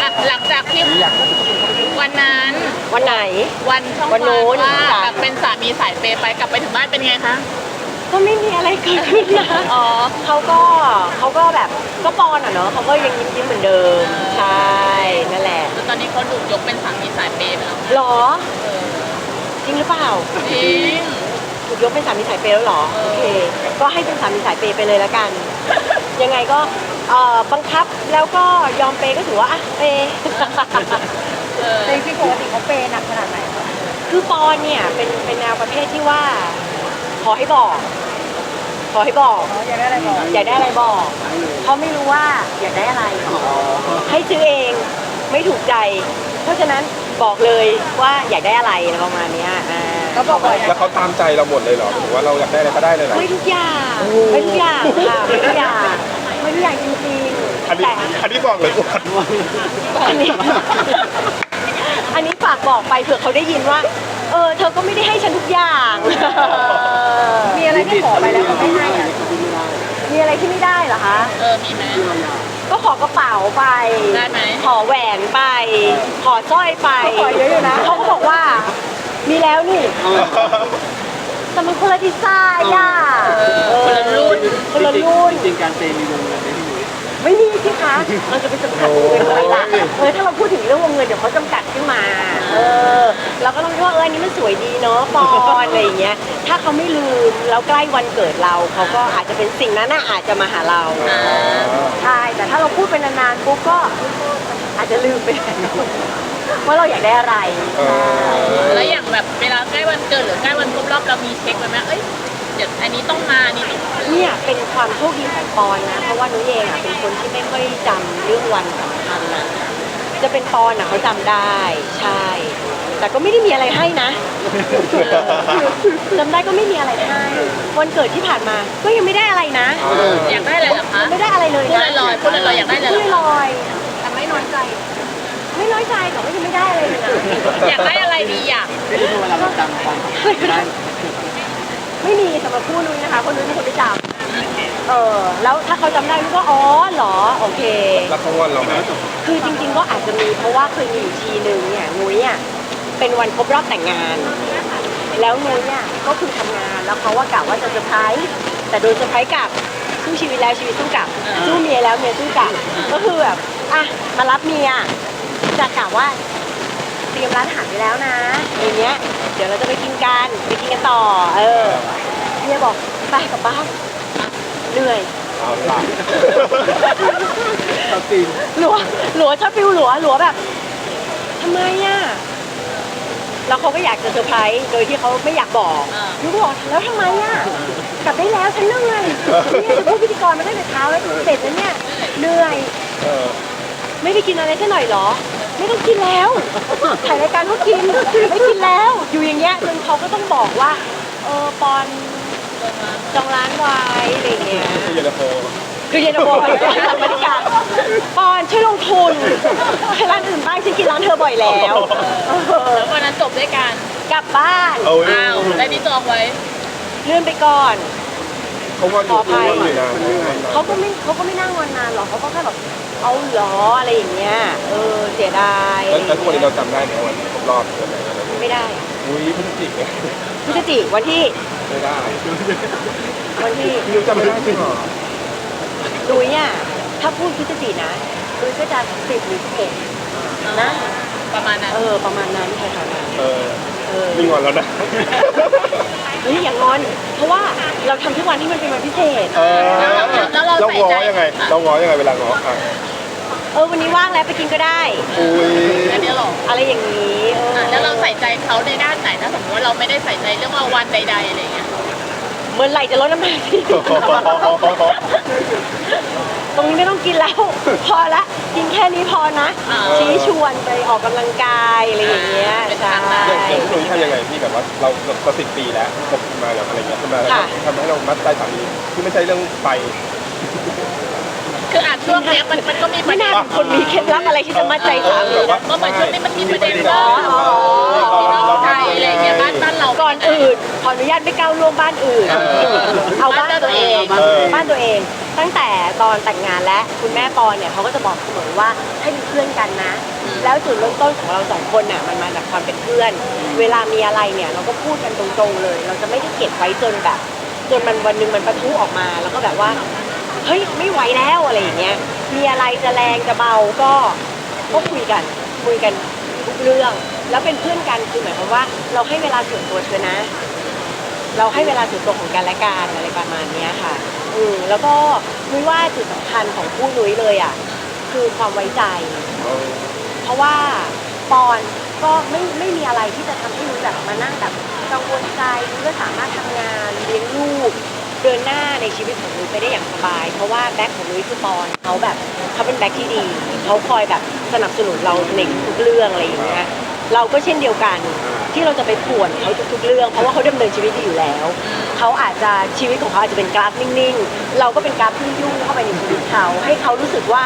อะหลังจากที่วันนั้นวันไหน วันช่องวันนู้น ว่าจ้ะแบบเป็นสามีสายเปย์ไปกลับไปถึงบ้านเป็นไงคะ ก็ไม่มีอะไรเกิดขึ้นนะอ๋อ เขาก็เขาก็แบบก็ปอนอะเนาะเขาก็ยังยิ้มยิ้มๆเหมือนเดิม ใช่ นั่นแหละคือตอนนี้เขาถูกยกเป็นสามีสายเปย์ไปแล้วหรอเออจริงหรือเปล่า จริง ถูกยกเป็นสามีสายเปย์แล้วเหรอเออโอเค ก็ให้เป็นสามีสายเปย์ไปเลยละกัน ยังไงก็ เอ่อบังคับแล้วก็ยอมเปย์ก็ถือว่าอะเปย์เออจริงๆปกติเขาเปย์หนักขนาดไหนคะคือปอนเนี่ยเป็นเป็นแนวประเภทที่ว่า ขอให้บอก ขอให้บอกอ๋ออยากได้อะไรบอก อยากได้อะไรบอกเพราะไม่รู้ว่าอยากได้อะไร ให้ซื้อเองไม่ถูกใจ เพราะฉะนั้นบอกเลยว่าอยากได้อะไรอะไรประมาณเนี้ยอ่าเขาบอกบ่อยแล้วเขาตามใจเราหมดเลยเหรอหรือว่าเราอยากได้อะไรก็ได้เลยเหรอ ไม่ทุกอย่างไม่ทุกอย่างค่ะไม่ทุกอย่าง ไม่ทุกอย่างจริงอันๆนี้แต่อันนี้บอกเลยอวดอันนี้ อันนี้ฝากบอกไปเผื่อเขาได้ยินว่า เออ เธอก็ไม่ได้ให้ฉันทุกอย่างมีอะไรที่ขอไปแล้วเขาไม่ให้อะมีอะไรที่ไม่ได้เหรอคะ เออ มีไหม ก็ขอกระเป๋าไป ได้ไหม ขอแหวนไป ขอสร้อยไปขอเยอะอยู่นะ เขาก็บอกว่า มีแล้วนี่ แต่มันคนละดีไซน์อะเออคนละรุ่น คนละรุ่น จริงๆการเปย์มีวงเงิน ไหมพี่หนุ่ยไม่มีสิคะเราจะไปจำกัดวงเงินทำไมล่ะเออถ้าเราพูดถึงเรื่องวงเงินเดี๋ยวเขาจำกัดขึ้นมา เออเราก็ต้องคิดว่าเอออันนี้มันสวยดีเนาะปอนอะไรอย่างเงี้ย ถ้าเขาไม่ลืมแล้วใกล้วันเกิดเราเขาก็อาจจะเป็นสิ่งนั้นน่ะอาจจะมาหาเราอ่าใช่แต่ถ้าเราพูดไปนานๆปุ๊บก็อาจจะลืมไปแล้วว่าเราอยากได้อะไรเออแล้วอย่างแบบเวลาใกล้วันเกิดหรือใกล้วันครบรอบเรามีเช็คไว้ไหมเอ้ย เดี๋ยวอันนี้ต้องมาอันนี้ต้องเนี่ยเป็นความโชคดีของปอนนะ เพราะว่านุ้ยเองอะเป็นคนที่ไม่ค่อยจำเรื่องวันสำคัญนะจะเป็นปอนอะเขาจำได้ใช่ แต่ก็ไม่ได้มีอะไรให้นะจำได้ก็ไม่มีอะไรให้วันเกิดที่ผ่านมาก็ยังไม่ได้อะไรนะ อยากได้อะไรเหรอคะไม่ได้อะไรเลยพูดนะ ลอยๆพูดลอยๆอยากได้อะไรเหรพูอดลอยแต่ไม่น้อยใจๆไม่น้อยใจแต่ว่ายังไม่ได้อะไรเลยนะอยากได้อะไรดีอยากไม่ใช่เวลาเราจำความได้ ไม่มีสำหรับคู่นุ้ยนะคะคนนุ้ยเป็นคนไม่จำเออแล้วถ้าเขาจำได้นุ้ยก็อ๋อเหรอโอเค แล้วเขางอนเราไหมคือจริง ๆ ก็อาจจะมีเพราะว่าเคยมีอยู่ทีหนึ่งเนี่ยนุ้ยอะเป็นวันครบรอบแต่งงาน แล้วนุ้ยอะก็คือทำงานแล้วเขาว่ากะว่าจะเซอร์ไพรส์แต่โดนเซอร์ไพรส์กลับสู้ชีวิตแล้วชีวิตสู้กลับสู้เมียแล้วเมียสู้กลับก็คือแบบอะมารับเมียจะกะว่าเตรี ยมร้านอาหารไปแล้วนะอย่างเงี้ย เดี๋ยวเราจะไปกินกันไปกินกันต่อ เออเมียบอกไปกลับบ้านเหนื่อยเอาล่ะตัดสินหลัวหลัวชอบฟิวหลัวหลัวแบบทำไมอะแล้วเขาก็อยากจะเซอร์ไพรส์โดยที่เขาไม่อยากบอกอ่าหนูก็บอกแล้วทำไมอะกลับได้แล้วฉันเหนื่อยเนี่ยจะพูดพิธีกรมาตั้งแต่เช้าแล้วเสร็จแล้วเนี่ยเหนื่อยเออไม่ได้กินอะไรสักหน่อยเหรอ ไม่ต้องกินแล้วถ่ายรายการก็กินไม่กินแล้ว อยู่อย่างเงี้ยจนเขาก็ต้องบอกว่าเออปอนจองร้านไว้อะไรอย่างเงี้ยที่เยนตาโฟคือเย็นตาโฟมันเป็นบรรยากาศปอนช่วยลงทุนให้ร้านอื่นบ้างฉันกินร้านเธอบ่อยแล้วเออแล้ววันนั้นจบด้วยกันกลับบ้านเอาอ้าวแล้วนี่จองไว้ เลื่อนไปก่อน เขางอนอยู่ขออภัเขายงอนอยู่นานเขาก็ไม่เขาก็ไม่นั่งวันนานหรอกเขาก็แค่แบบเอาเหรออะไรอย่างเงี้ยเออเสียดายแล้วแล้วทุกวันนี้เราจำได้ไหมวันครบรอบเดือนไหนอะไรอย่างเงี้ยไม่ได้อุ้ยพฤศจิกายนพฤศจิวันที่ไม่ได้วันที่พี่นุ้ยจำไม่ได้จริงเหรอดุยอะถ้าพูดพฤศจินะดุยก็จะสิบหรือสิบเอ็ดนะประมาณนั้นเออประมาณนั้นแถวๆนั้นเออ เออมีงอนแล้วนะ เฮ้ยอย่างอน เพราะว่าเราทำทุกวันที่มันเป็นวันพิเศษ เออแล้วเราแล้วเราเราใส่ง้อใจ ยังไง เราง้อยังไงเวลาง้ออะเออวันนี้ว่างแล้วไปกินก็ได้ อุ้ยอันนี้หรออะไรอย่างนี้เอออะแล้วเราใส่ใจเขาในด้านไหนถ้าสมมติว่าเราไม่ได้ใส่ใจเรื่องว่าวันใดๆอะไรอย่างเงี้ยเมื่อไหร่จะลดน้ำหนักทีตรงนี้ไม่ต้องกินแล้ว พอละกินแค่นี้พอนะอ่าชี้ชวนไปออกกำลังกายอะไรอย่างเงี้ยเป็นใช่ทางลัด อย่างอย่างพี่นุ้ยทำยังไงพี่แบบว่าเราเราสิบปีแล้วคบมาแบบอะไรเงี้ยทำไมค่ะ ทำให้เรามัดใจสามีที่ไม่ใช่เรื่องไปคืออาจช่วงเนี้ยมันมันก็มีปไม่ระเด็น่านเป็นคนมีเคล็ดลับอะไรที่จะมัดใจสามีเออแบบว่าก็เหมือนช่วงนี้มันมีประเด็นว่าอ๋ออ๋อพี่น้องไทยอะไรอย่างเงี้ยบ้านบ้านเราก่อนอื่นขออนุญาตไม่ก้าวล่วงบ้านอื่น เอาบ้านตัวเองเออบ้านตัวเองตั้งแต่ตอนแต่งงานและคุณแม่ปอนเนี่ยเขาก็จะบอกเสมอว่าให้เป็นเพื่อนกันนะ แล้วจุดเริ่มต้นของเราสองคนน่ะมันมาจากความเป็นเพื่อน เวลามีอะไรเนี่ยเราก็พูดกันตรงๆเลย เราจะไม่ได้เก็บไว้จนแบบ จนมันวันหนึงมันปะทุออกมา แล้วก็แบบว่าเฮ้ยไม่ไหวแล้วอะไรอย่างเงี้ย มีอะไรจะแรงจะเบาก็ก็คุยกันคุยกันทุกเรื่อง แล้วเป็นเพื่อนกันคือหมายความว่า เราให้เวลาส่วนตัวเธอนะ เราให้เวลาส่วนตัวของกันและกันอะไรประมาณเนี้ยค่ะอืมแล้วก็นุ้ยว่าจุดสำคัญของคู่นุ้ยเลยอะ คือความไว้ใจ เพราะว่าปอนก็ไม่ไม่มีอะไรที่จะทำให้นุ้ยแบบมานั่งแบบกังวลใจนุ้ยก็สามารถทำงานเลี้ยงลูกเดินหน้าในชีวิตของนุ้ยไปได้อย่างสบาย เพราะว่าแบ็คของนุ้ยคือปอนเขาแบบเขาเป็นแบ็คที่ดีเขาคอยแบบสนับสนุนเราในทุกเรื่องอะไรอย่างเงี้ยเราก็เช่นเดียวกันที่เราจะไปป่วนเขาทุกๆเรื่อง เพราะว่าเขาดำเนินชีวิตดีอยู่แล้วเขาอาจจะชีวิตของเขาอาจจะเป็นกราฟนิ่งๆ เราก็เป็นกราฟที่ยุ่งเข้าไปในชีวิตเขาให้เขารู้สึกว่า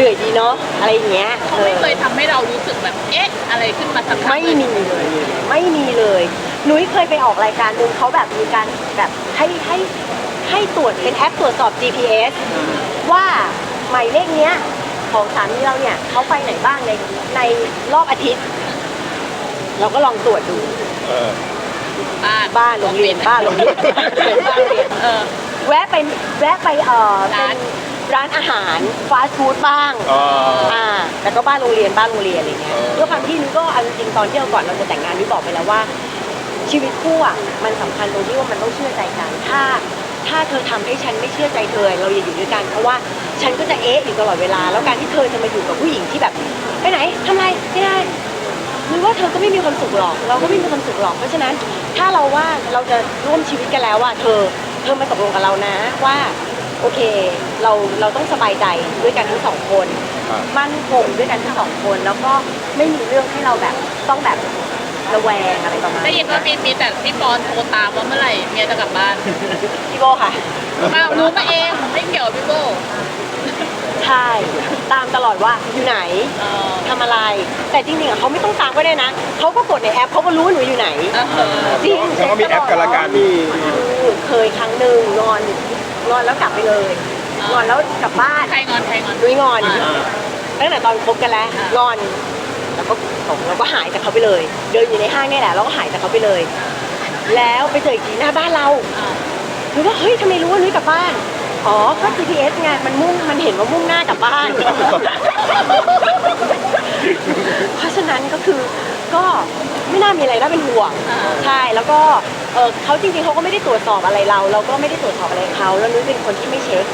เหนื่อยดีเนาะอะไรอย่างเงี้ยเขาไม่เคยทำให้เรารู้สึกแบบเอ๊ะอะไรขึ้นมาสักครั้งไม่มีเลยไม่มีเลยนุ้ยเคยไปออกรายการหนึ่งเขาแบบมีการแบบให้ให้ให้ตรวจเป็นแอปตรวจสอบ GPS ว่าหมายเลขเนี้ยของสามีเราเนี่ยเขาไปไหนบ้างในในรอบอาทิตย์ เราก็ลองตรวจดู เออบ้านบ้านโรงเรียนบ้านโรงเรียนบ้านโรงเรียนเออ แวะไปแวะไปเอ่อเป็ร้านน ร้านอาหารฟาสต์ฟู้ดบ้างอ๋ออ่าแต่ก็บ้านโรงเรียนบ้านโรงเรียนอะไรเงี้ยเออด้วยความที่นุ้ยก็เอาจริงๆตอนที่เราก่อนเราจะแต่งงานนุ้ยบอกไปแล้วว่า ชีวิตคู่อะมันสำคัญตรงที่ว่ามันต้องเชื่อใจกันถ้า ถ้าเธอทำให้ฉันไม่เชื่อใจเธอเราอย่าอยู่ด้วยกันเพราะว่าฉันก็จะเอ๊ะอยู่ตลอดเวลา แล้วการที่เธอจะมาอยู่กับผู้หญิงที่แบบ ไปไหนทำอะไรไม่ได้นุ้ยว่าเธอก็ไม่มีความสุขหรอก เราก็ไม่มีความสุขหรอก เพราะฉะนั้นถ้าเราว่าเราจะร่วมชีวิตกันแล้วอะเธอ เธอมาตกลงกับเรานะว่า โอเค เราเราต้องสบายใจด้วยกันทั้งสองคน ครับ มั่นคงด้วยกันทั้งสองคน แล้วก็ไม่มีเรื่องให้เราแบบต้องแบบระแวงอะไรประมาณได้ยินว่ามีมีแต่พี่ปอนโทรตามว่าเมื่อไหร่เมียจะกลับบ้าน พี่โบค่ะ มารู้มาเองไม่เกี่ยวกับพี่โบใช่ ตามตลอดว่าอยู่ไหน เออทำอะไร แต่จริงๆอะเขาไม่ต้องตามก็ได้นะ เขาก็กดในแอปเขาก็รู้ว่าหนูอยู่ไหน เออจริงแล้วก็มีแอปกันละกัน มี คือเคยครั้งหนึ่งงอน งอนแล้วกลับไปเลยงอนแล้วกลับบ้านใครงอนใครงอน นุ้ยงอนอ่า ตั้งแต่ตอนคบกันแล้วอ่างงอนแล้วก็ตกแล้วก็หายจากเขาไปเลย เดินอยู่ในห้างเนี่ยแหละแล้วก็หายจากเขาไปเลย แล้วไปเจออีกทีหน้าบ้านเรา อ่าหนูว่าเฮ้ยทำไมรู้ว่านุ้ยกลับบ้าน อ๋อ ก็ GPS ไง มันมุ่ง มันเห็นว่ามุ่งหน้ากลับบ้าน เพราะฉะนั้นก็คือ ก็ไม่น่ามีอะไรน่าเป็นห่วงใช่ แล้วก็ เออเขาจริงๆเขาก็ไม่ได้ตรวจสอบอะไรเรา เราก็ไม่ได้ตรวจสอบอะไรเขาแล้วนุ้ยเป็นคนที่ไม่เช็ค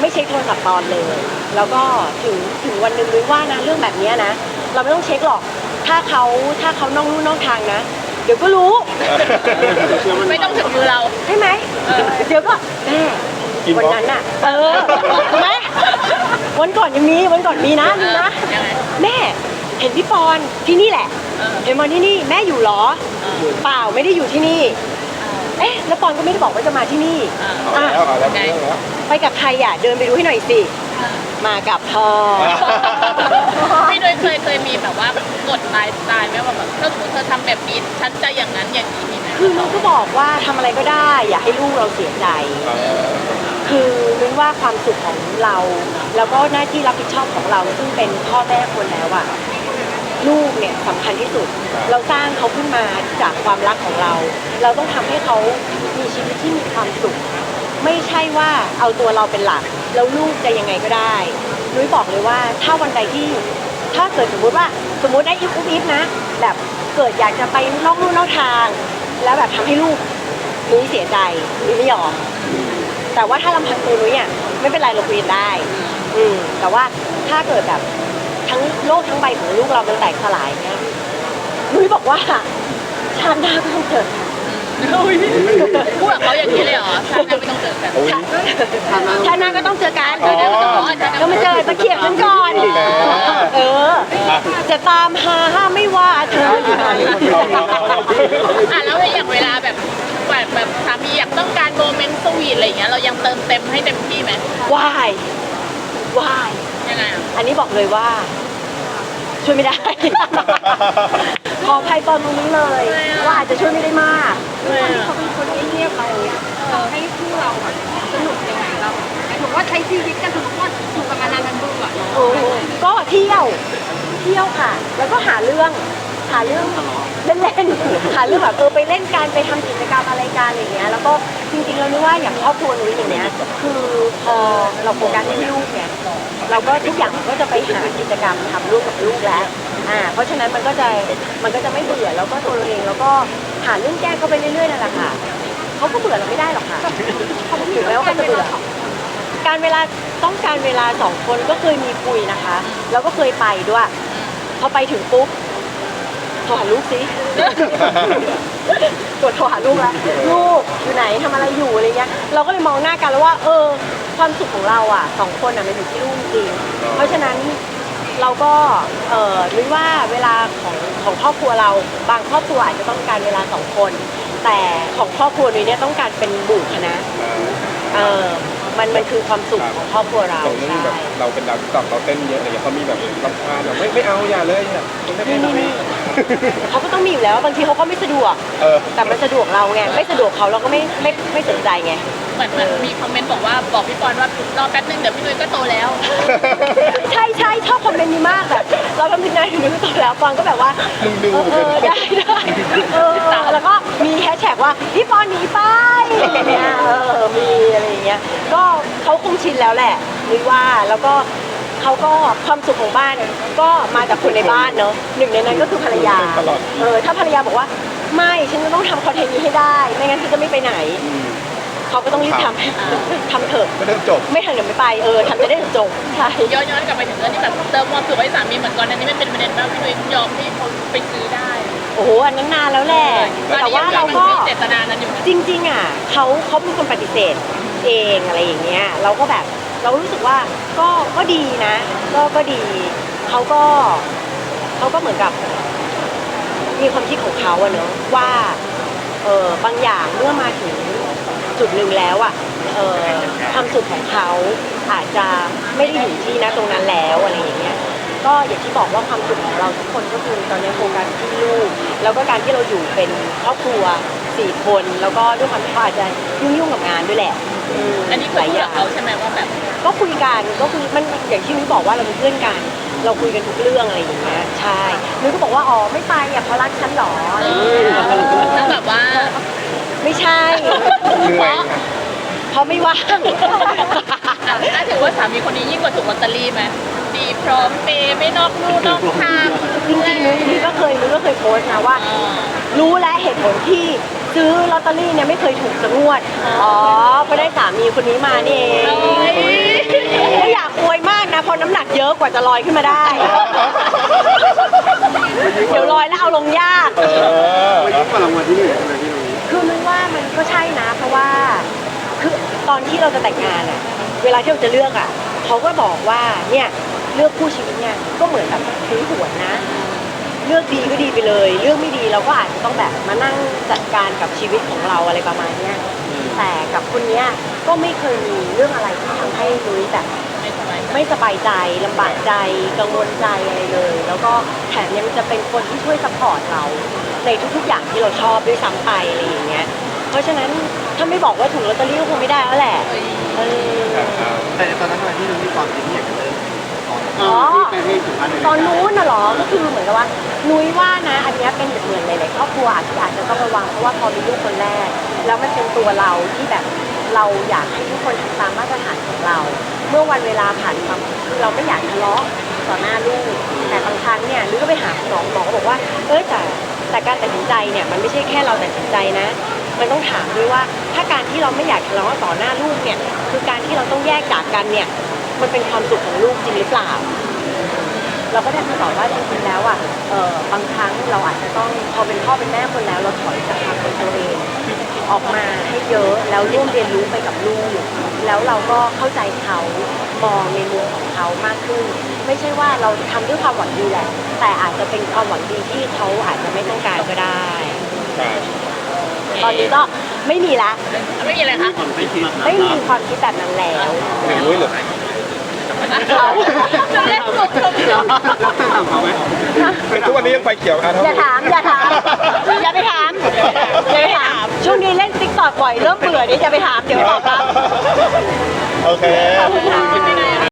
ไม่เช็คโทรศัพท์ตอนเลย แล้วก็ถึงถึงวันหนึ่งนุ้ยว่านะเรื่องแบบเนี้ยนะ เราไม่ต้องเช็คหรอก ถ้าเขาถ้าเขานอกลู่นอกทางนะ เดี๋ยวก็รู้ ไม่ต้องถึงมือเรา ใช่ไหมเออเดี๋ยวก็แม่กินวันบล็อกนั้นน่ะ เออใช่ไหมวันก่อนยังมีวันก่อนมีนะมีนะยังไงแม่เห็นพี่ปอนที่นี่แหละเออเห็นปอนที่นี่แม่อยู่เหรอ เออเปล่าไม่ได้อยู่ที่นี่ เอ๊ะแล้วปอนก็ไม่ได้บอกว่าจะมาที่นี่อ่าเอาแล้วเอาแล้วเอาแล้ว ไปกับใครอะเดินไปดูให้หน่อยสิ มากับพ่อ พี่โดยเคยเคยมีแบบว่ากดตายตายไหมว่าแบบถ้าสมมติเธอทำแบบนี้ฉันจะอย่างนั้นอย่างนี้มีไหมคือนุ้ยก็บอกว่าทำอะไรก็ได้ อย่าให้ลูกเราเสียใจเออคือนึกว่าความสุขของเรา แล้วก็หน้าที่รับผิดชอบของเราซึ่งเป็นพ่อแม่คนแล้วอะ ลูกเนี่ยสำคัญที่สุด เราสร้างเขาขึ้นมาจากความรักของเรา เราต้องทำให้เขามีชีวิตที่มีความสุข ไม่ใช่ว่าเอาตัวเราเป็นหลัก แล้วลูกจะยังไงก็ได้นุ้ยบอกเลยว่าถ้าวันใดที่ ถ้าเกิดสมมุติว่าสมมุติได้อิฟอุ๊บอิฟนะ แบบเกิดอยากจะไปนอกลู่นอกทาง แล้วแบบทำให้ลูกนุ้ยเสียใจนุ้ยไม่ยอม แต่ว่าถ้าลำพังตัวนุ้ยอะไม่เป็นไรเราคุยกันได้ อืมแต่ว่าถ้าเกิดแบบ ทั้งโลกทั้งใบของลูกเรามันแตกสลายเนี่ยนุ้ยบอกว่าชาติหน้าก็ต้องเกิดพูดกับเขาอย่างนี้เลยเหรอฉันไม่ต้องเจอกันโอ้ยชาติหน้าก็ต้องเจอกันอ๋อก็มาเจอตะเกียบกันก่อนอีกแล้วเออ จะตามหาไม่ว่าเธออยู่ไหนอะแล้วอย่างเวลาแบบแบบแบบสามีอยากต้องการโมเมนต์สวีทอะไรอย่างเงี้ยเรายังเติมเต็มให้เต็มที่ไหมวายวาย ยังไงอะอันนี้บอกเลยว่า ช่วยไม่ได้ ขออภัยตอนตรงนี้เลย ว่าอาจจะช่วยไม่ได้มากด้วยความที่เขาเป็นคนเงียบๆไปอย่างเงี้ยทำให้คู่เราแบบสนุกยังไงเราหมายถึงว่าใช้ชีวิตกันสมมติว่าอยู่กันมานานมันเบื่อเนอะโอ้ก็เที่ยว เที่ยวค่ะ แล้วก็หาเรื่อง หาเรื่องเล่ เล่นๆหาเรื่องแบบเออไปเล่นการไปทำกิจกรรมอะไรกันอย่างเงี้ยแล้วก็จริงๆเรานึกว่าอย่างครอบครัวนุ้ยอย่างเนี้ยคือพอเราโฟกัสที่ลูกเนี่ยเราก็ทุกอย่างก็จะไปหากิจกรรมทำร่วมกับลูกแล้วอ่าเพราะฉะนั้นมันก็จะมันก็จะไม่เบื่อแล้วก็ตัวเราเองแล้วก็หาเรื่องแก้เขาไปเรื่อยๆนั่นแหละค่ะเขาก็เบื่อเราไม่ได้หรอกค่ะเขาถึงแม้วเขาจะเบื่อ การเวลาต้องการเวลาสองคนก็เคยมีคุยนะคะ แล้วก็เคยไปด้วย พอไปถึงปุ๊บ โทรหาลูกสิกดโทรหาลูกแล้วลูกอยู่ไหนทำอะไรอยู่อะไรเงี้ย เราก็เลยมองหน้ากันแล้วว่า เออ ความสุขของเราอะสองคนอะมันอยู่ที่ลูกจริง เพราะฉะนั้นเราก็เออนึกว่าเวลาของของครอบครัวเราบางครอบครัวอาจจะต้องการเวลาสองคน แต่ของครอบครัวนี้เนี่ยต้องการเป็นบุคณะเออมันมันคือความสุขของครอบครัวเราตรงนี้ใช่แบบเราเป็นดาวติ๊กต็อกเราเต้นเยอะอะไรอย่างเงี้ยเขามีแบบรำคาญแบบไม่ไม่เอาอย่าเลยเนี่ยไม่ไม่ไม่ไม่ เขาก็ต้องมีอยู่แล้วบางทีเขาก็ไม่สะดวก เออ แต่มันสะดวกเราไงไม่สะดวกเขาเราก็ไม่ไม่ไม่สนใจไง เหมือนเหมือนมีคอมเมนต์บอกว่าบอกพี่ปอนว่ารอแป๊บนึงเดี๋ยวพี่นุ้ยก็โตแล้ว ใช่ใช่ชอบคอมเมนต์นี้มากแบบเราทำถึงได้ถึงนึกต่อแล้วฟอนก็แบบว่ามึงดูเออเออได้ได้เออแล้วก็มีแฮชแท็กว่าพี่ปอนหนีไปอย่างเงี้ยเออมีอะไรอย่างเงี้ยก็เขาคงชินแล้วแหละนึกว่าแล้วก็ เขาก็ความสุขของบ้านก็มาจากคนในบ้านเนาะหนึ่งในนั้นก็คือภรรยาตลอด เออถ้าภรรยาบอกว่าไม่ฉันจะต้องทำคอนเทนต์นี้ให้ได้ ไม่งั้นฉันจะไม่ไปไหนอืมเขาก็ต้องรีบทำ ทำเถอะไม่ได้จบ ไม่ทำเดี๋ยวไม่ไปเออทำจะได้จบใช่ ย้อนย้อนกลับไปถึงเรื่องที่แบบเติมความสุขให้สามีเหมือนก่อนอันนี้มันเป็นประเด็นว่าพี่นุ้ยยอมให้เขาไปซื้อได้โอ้โหอันนั้นนานแล้วแหละตอนแต่นี้ว่ายังเรายังก็มีเจตนานั้นอยู่นะจริงๆอะเขาเขาเป็นคนปฏิเสธเองอะไรอย่างเงี้ยเราก็แบบ เรารู้สึกว่าก็ก็ดีนะ ก็ก็ดีเขาก็เขาก็เหมือนกับ มีความคิดของเขาอะเนอะว่าเออบางอย่างเมื่อมาถึงจุดหนึ่งแล้วอะเออความสุขของเขาอาจจะไม่ได้อยู่ที่นะตรงนั้นแล้วอะไรอย่างเงี้ยก็อย่างที่บอกว่าความสุขของเราทุกคนก็คือตอนนี้โฟกัสที่ลูก แล้วก็การที่เราอยู่เป็นครอบครัวสี่คน แล้วก็ด้วยความที่เขาอาจจะยุ่งๆกับงานด้วยแหละ อันนี้หคือลายพูอดย่ากับงเขาใช่ไหมว่าแบบก็คุยกันก็คุยมันอย่างที่นุ้ยบอกว่าเราเป็นเพื่อนกัน เราคุยกันทุกเรื่องอะไรอย่างเงี้ยใช่นุ้ยก็บอกว่าอ๋อไม่ไปอะเพราะรักฉันเหรออะไรอย่างเงี้ยแล้วแบบว่าไม่ใช่เหนื่อยเพราะไม่ว่างอะถ้าถือว่าสามีคนนี้ยิ่งกว่าถูกลอตเตอรี่ไหมดีพร้อมเปย์ไม่นอกลู่นอกทางจริงๆนุ้ยนุ้ยก็เคยนุ้ยก็เคยโพสต์นะว่าอ่ารู้และเหตุผลที่ ซื้อลอตเตอรี่เนี่ยไม่เคยถูกสักงวด อ๋อไปได้สามีคนนี้มานี่เองโอ้ยไม่อยากอวยมากนะเพราะน้ำหนักเยอะกว่าจะลอยขึ้นมาได้ เดี๋ยวลอยแล้วเอาลงยากเออวันนี้ฝรั่งวันที่หนึ่งใช่ไหมพี่นุ้ยคือมันว่ามันก็ใช่นะ เพราะว่าคือตอนที่เราจะแต่งงานอะเวลาที่เราจะเลือกอะเขาก็บอกว่าเนี่ยเลือกคู่ชีวิตเนี่ยก็เหมือนแบบซื้อหวยนะ เลือกดีก็ดีไปเลย เลือกไม่ดีเราก็อาจจะต้องแบบมานั่งจัดการกับชีวิตของเราอะไรประมาณเนี้ยแต่กับคนเนี้ยก็ไม่เคยมีเรื่องอะไรที่ทำให้นุ้ยแบบไม่สบายใจไม่สบายใจลำบากใจกังวลใจอะไรเลย แล้วก็แถมยังจะเป็นคนที่ช่วยซัพพอร์ตเรา ในทุกๆอย่างที่เราชอบด้วยซ้ำไปอะไรอย่างเงี้ยเพราะฉะนั้นถ้าไม่บอกว่าถูกลอตเตอรี่ก็คงไม่ได้แล้วแหละเอ้ยเออแต่ตอนนั้นทำไมพี่นุ้ยมีความคิดที่อยากจะเลิกตอนอ๋อ ที่ไปที่ถึงบ้านเลยตอนนู้นน่ะเหรอ ก็คือเหมือนกับว่านุ้ยว่านะ อันเนี้ยเป็นเหมือนหลายๆครอบครัวอาจจะอาจจะต้องระวังเพราะว่าพอมีลูกคนแรก แล้วมันเป็นตัวเราที่แบบเราอยากให้ทุกคนทำตามมาตรฐานของเรา เมื่อวันเวลาผ่านมาคือเราไม่อยากทะเลาะต่อหน้าลูก แต่บางครั้งเนี่ยนุ้ยก็ไปหาคุณหมอหมอก็บอกว่า เออแต่แต่การตัดสินใจเนี่ยมันไม่ใช่แค่เราตัดสินใจนะ มันต้องถามด้วยว่า ถ้าการที่เราไม่อยากทะเลาะต่อหน้าลูกเนี่ยคือการที่เราต้องแยกจากกันเนี่ย มันเป็นความสุขของลูกจริงหรือเปล่า เราก็ได้คำตอบว่าจริงๆแล้วอะเออบางครั้งเราอาจจะต้องพอเป็นพ่อเป็นแม่คนแล้ว เราถอยจากความเป็นตัวเองออกมาให้เยอะแล้วร่วมเรียนรู้ไปกับลูกแล้วเราก็เข้าใจเขามองในมุมของเขามากขึ้น ไม่ใช่ว่าเราทำด้วยความหวังดีแหละแต่อาจจะเป็นความหวังดีที่เขาอาจจะไม่ต้องการก็ได้ใช่ตอนนี้ก็ไม่มีละไม่มีอะไรคะผมไม่คิดนะไม่มีความคิดแบบนั้นแล้วหนึ่งนุ้ยเหรอ จะเล่นมุกตรงนี้แล้วถามเขาไหมทุกวันนี้ยังไฟเขียวอะอย่าถามอย่าถามอย่าไปถามอย่าไปถามช่วงนี้เล่นติ๊กต็อกบ่อยบ่อยเริ่มเบื่อเดี๋ยวจะไปถามเดี๋ยวตอบรับโอเคขอบคุณค่ะ